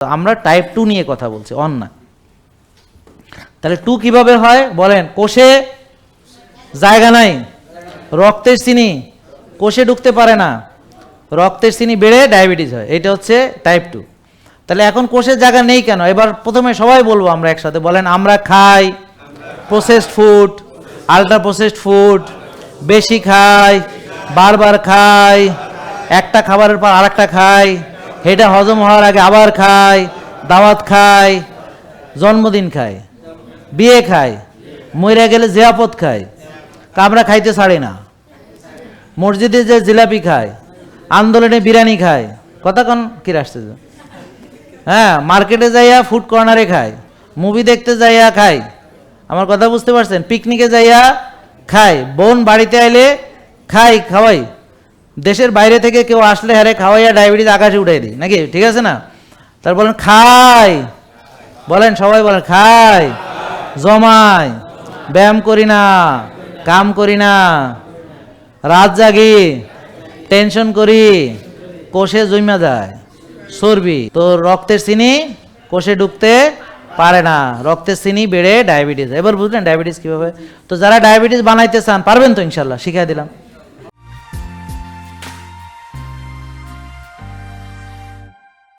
আমরা type two নিয়ে কথা বলছি অন না। তাহলে টু কীভাবে হয়? বলেন, কোষে জায়গা নাই, রক্তের চিনি কোষে ঢুকতে পারে না, রক্তের চিনি বেড়ে ডায়াবেটিস হয় এটা হচ্ছে টাইপ টু তাহলে এখন কোষের জায়গা নেই কেন? এবার প্রথমে সবাই বলব আমরা একসাথে, বলেন, আমরা খাই processed food ultra processed food বেশি খাই, বারবার খাই, একটা খাবারের পর আরেকটা খাই এটা হজম হওয়ার আগে আবার খায়, দাওয়াত খায়, জন্মদিন খায়, বিয়ে খায়, মইরা গেলে জিয়াপত খায় কামড়া খাইতে ছাড়ে না। মসজিদে যে জিলাপি খায়, আন্দোলনে বিরিয়ানি খায় কন, কি আসছে হ্যাঁ মার্কেটে যাইয়া ফুড কর্নারে খায় মুভি দেখতে যাইয়া খায়। আমার কথা বুঝতে পারছেন? পিকনিকে যাইয়া খায়, বোন বাড়িতে আইলে খাই খাওয়াই দেশের বাইরে থেকে কেউ আসলে হারে খাওয়াইয়া ডায়াবেটিস আকাশে উঠাই দিই নাকি? ঠিক আছে না? তার বলেন, খাই। বলেন, সবাই বলেন, খাই। জমাই। ব্যায়াম করি না। কাম করি না। রাত জাগি। টেনশন করি। কোষে জমা যায়। চর্বি। তো রক্তের চিনি কোষে ঢুকতে পারে না। রক্তের চিনি বেড়ে ডায়াবেটিস এবার বুঝলেন ডায়াবেটিস কীভাবে? তো যারা ডায়াবেটিস বানাইতে চান, পারবেন তো ইনশাল্লাহ, শিখাই দিলাম।